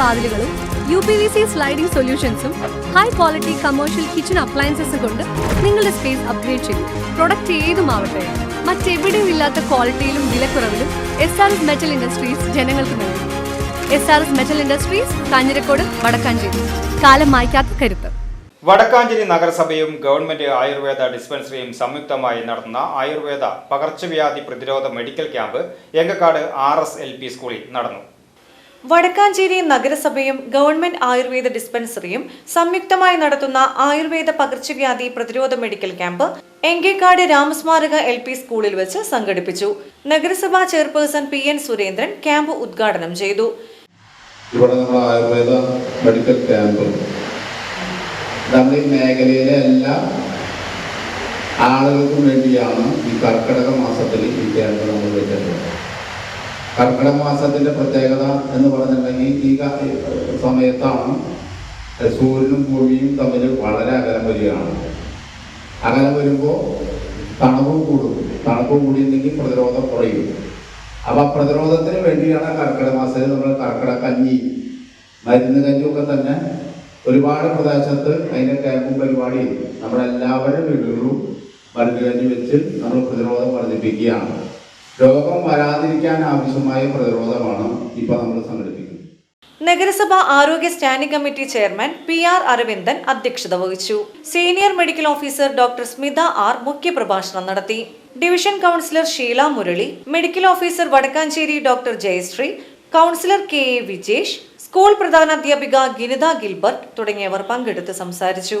വാതിലുകളും U P V C sliding സൊല്യൂഷൻസും high quality commercial kitchen അപ്ലയൻസസും കൊണ്ട് നിങ്ങളുടെ സ്പേസ് അപ്ഗ്രേഡ് ചെയ്യും പ്രൊഡക്റ്റ് ഏതുമാവട്ടെ മറ്റെവിടെയും ഇല്ലാത്ത ക്വാളിറ്റിയിലും വിലക്കുറവിലും S R S metal industries ജനങ്ങൾക്ക് നൽകും. S R S metal industries Kanjirakode Vadakkanchery. കാലം മായ്ക്കാത്ത കരുത്ത്. വടക്കാഞ്ചേരി നഗരസഭയും ഗവൺമെന്റ് ആയുർവേദ ഡിസ്പെൻസറിയും സംയുക്തമായി നടത്തുന്ന ആയുർവേദ പകർച്ചവ്യാധി പ്രതിരോധ medical camp Enkakkad R S L P സ്കൂളിൽ നടന്നു. വടക്കാഞ്ചേരി നഗരസഭയും ഗവൺമെന്റ് ആയുർവേദ ഡിസ്പെൻസറിയും സംയുക്തമായി നടത്തുന്ന ആയുർവേദ പകർച്ചവ്യാധി പ്രതിരോധ medical camp Engekkad Ramasmaraka L P സ്കൂളിൽ വെച്ച് സംഘടിപ്പിച്ചു. നഗരസഭാ chairperson P N Surendran camp ഉദ്ഘാടനം ചെയ്തു. ഇവിടെ നമ്മൾ ആയുർവേദ മെഡിക്കൽ ക്യാമ്പ്. നമ്മൾ മേഖലയിലെ എല്ലാ ആളുകൾക്കും വേണ്ടിയാണ് ഈ കർക്കിടക മാസത്തിൽ ഈ ക്യാമ്പ് കർക്കിടക മാസത്തിന്റെ പ്രത്യേകത എന്ന് പറഞ്ഞിട്ടുണ്ടെങ്കിൽ ഈ സമയത്താണ് സൂര്യനും ഭൂമിയും തമ്മിൽ വളരെ അകലം വരികയാണ്. അകലം വരുമ്പോൾ തണുപ്പ് കൂടും. തണുപ്പ് കൂടിയിട്ടുണ്ടെങ്കിൽ പ്രതിരോധം കുറയും. അപ്പൊ ആ പ്രതിരോധത്തിന് വേണ്ടിയാണ് കർക്കിടക മാസത്തിൽ നമ്മൾ കർക്കിടക കഞ്ഞി മരുന്ന് കഞ്ഞിയൊക്കെ തന്നെ ഒരുപാട് പ്രദേശത്ത് അതിന്റെ ക്യാമ്പും പരിപാടി നമ്മളെല്ലാവരും വീടുകളിലും മരുന്ന് കഞ്ഞി വെച്ച് നമ്മൾ പ്രതിരോധം വർദ്ധിപ്പിക്കുകയാണ്. രോഗം വരാതിരിക്കാൻ ആവശ്യമായ പ്രതിരോധമാണ് ഇപ്പൊ നമ്മൾ സംഘടിപ്പിക്കുന്നത്. നഗരസഭാ ആരോഗ്യ standing committee chairman P R Aravindan അധ്യക്ഷത വഹിച്ചു. Senior medical officer doctor Smitha R മുഖ്യപ്രഭാഷണം നടത്തി. Division councillor Sheela Murali medical officer Vadakkanchery doctor Jayasree councillor K A Vijesh school പ്രധാനാധ്യാപിക Ginitha Gilbert തുടങ്ങിയവർ പങ്കെടുത്ത് സംസാരിച്ചു.